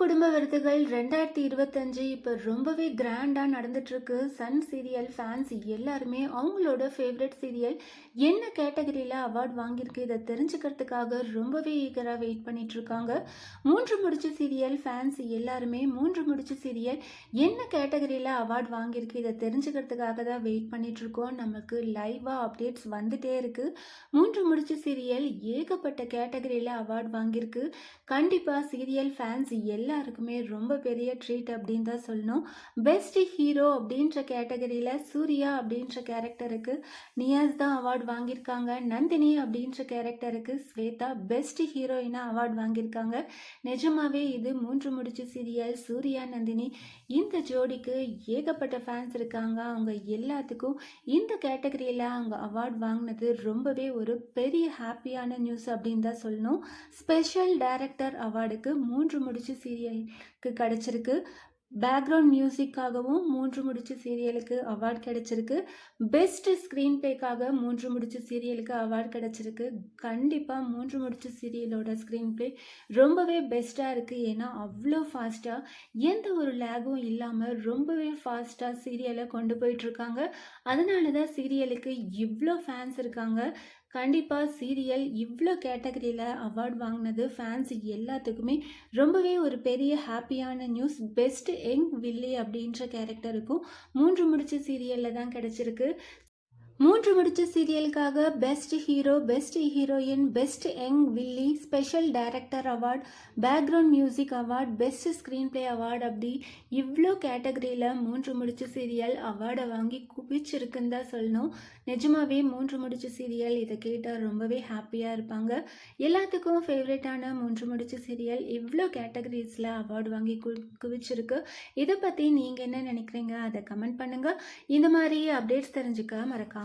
குடும்ப விருதுகள் ரெண்டாயிரத்தி இருபத்தஞ்சு இப்போ ரொம்பவே கிராண்டாக நடந்துட்டுருக்கு. சன் சீரியல் ஃபேன்ஸ் எல்லாருமே அவங்களோட ஃபேவரட் சீரியல் என்ன கேட்டகரியில் அவார்ட் வாங்கியிருக்கு இதை தெரிஞ்சுக்கிறதுக்காக ரொம்பவே ஈகராக வெயிட் பண்ணிகிட்ருக்காங்க மூன்று முடிச்சு சீரியல் ஃபேன்ஸ் எல்லாருமே மூன்று முடிச்சு சீரியல் என்ன கேட்டகரியில் அவார்ட் வாங்கியிருக்கு இதை தெரிஞ்சுக்கிறதுக்காக தான் வெயிட் பண்ணிகிட்ருக்கோம் நமக்கு லைவாக அப்டேட்ஸ் வந்துட்டே இருக்குது மூன்று முடிச்சு சீரியல் ஏகப்பட்ட கேட்டகரியில் அவார்ட் வாங்கியிருக்கு. கண்டிப்பாக சீரியல் ஃபேன்ஸ் எல்லாருக்குமே ரொம்ப பெரிய ட்ரீட் அப்படின்னு தான் சொல்லணும். பெஸ்ட் ஹீரோ அப்படின்ற கேட்டகரியில் சூர்யா அப்படின்ற கேரக்டருக்கு நியாஸ் தான் அவார்ட் வாங்கியிருக்காங்க. நந்தினி அப்படின்ற கேரக்டருக்கு ஸ்வேதா பெஸ்ட் ஹீரோயினாக அவார்ட் வாங்கியிருக்காங்க. நிஜமாவே இது மூன்று முடிச்சு சீரியல் சூர்யா நந்தினி இந்த ஜோடிக்கு ஏகப்பட்ட ஃபேன்ஸ் இருக்காங்க. அவங்க எல்லாத்துக்கும் இந்த கேட்டகரியில் அவங்க அவார்ட் வாங்கினது ரொம்பவே ஒரு பெரிய ஹாப்பியான நியூஸ் அப்படின்னு தான் சொல்லணும். ஸ்பெஷல் டைரக்டர் அவார்டுக்கு மூன்று முடிச்சு சீரியல் சீரியலுக்கு கிடச்சிருக்கு. பேக்ரவுண்ட் மியூசிக்காகவும் மூன்று முடிச்சு சீரியலுக்கு அவார்ட் கிடச்சிருக்கு. பெஸ்ட் ஸ்க்ரீன் பிளேக்காக மூன்று முடிச்சு சீரியலுக்கு அவார்ட் கிடச்சிருக்கு. கண்டிப்பாக மூன்று முடிச்சு சீரியலோட ஸ்க்ரீன் பிளே ரொம்பவே பெஸ்ட்டாக இருக்குது ஏன்னா அவ்வளோ ஃபாஸ்ட்டாக எந்த ஒரு லேகும் இல்லாமல் ரொம்பவே ஃபாஸ்ட்டாக சீரியலை கொண்டு போயிட்டுருக்காங்க அதனால தான் சீரியலுக்கு இவ்வளோ ஃபேன்ஸ் இருக்காங்க. கண்டிப்பாக சீரியல் இவ்வளோ கேட்டகரியில் அவார்ட் வாங்கினது ஃபேன்ஸ் எல்லாத்துக்குமே ரொம்பவே ஒரு பெரிய ஹாப்பியான நியூஸ் பெஸ்ட் எங் வில்லி அப்படின்ற கேரக்டருக்கும் மூன்று முடிச்ச சீரியலில் தான் கிடச்சிருக்கு. மூன்று முடிச்ச சீரியலுக்காக best hero best heroine best young வில்லி special director award background music award best screenplay award அப்படி இவ்வளோ கேட்டகரியில் மூன்று முடிச்ச சீரியல் அவார்டை வாங்கி குவிச்சிருக்குன்னு தான் சொல்லணும். நிஜமாவே மூன்று முடிச்ச சீரியல் இதை கேட்டால் ரொம்பவே ஹாப்பியாக இருப்பாங்க. எல்லாத்துக்கும் ஃபேவரட்டான மூன்று முடிச்ச சீரியல் இவ்வளோ கேட்டகரிஸில் அவார்டு வாங்கி கு குவிச்சிருக்கு. இதை பற்றி நீங்கள் என்ன நினைக்கிறீங்க? அதை கமெண்ட் பண்ணுங்கள் இந்த மாதிரி அப்டேட்ஸ் தெரிஞ்சுக்க மறக்காம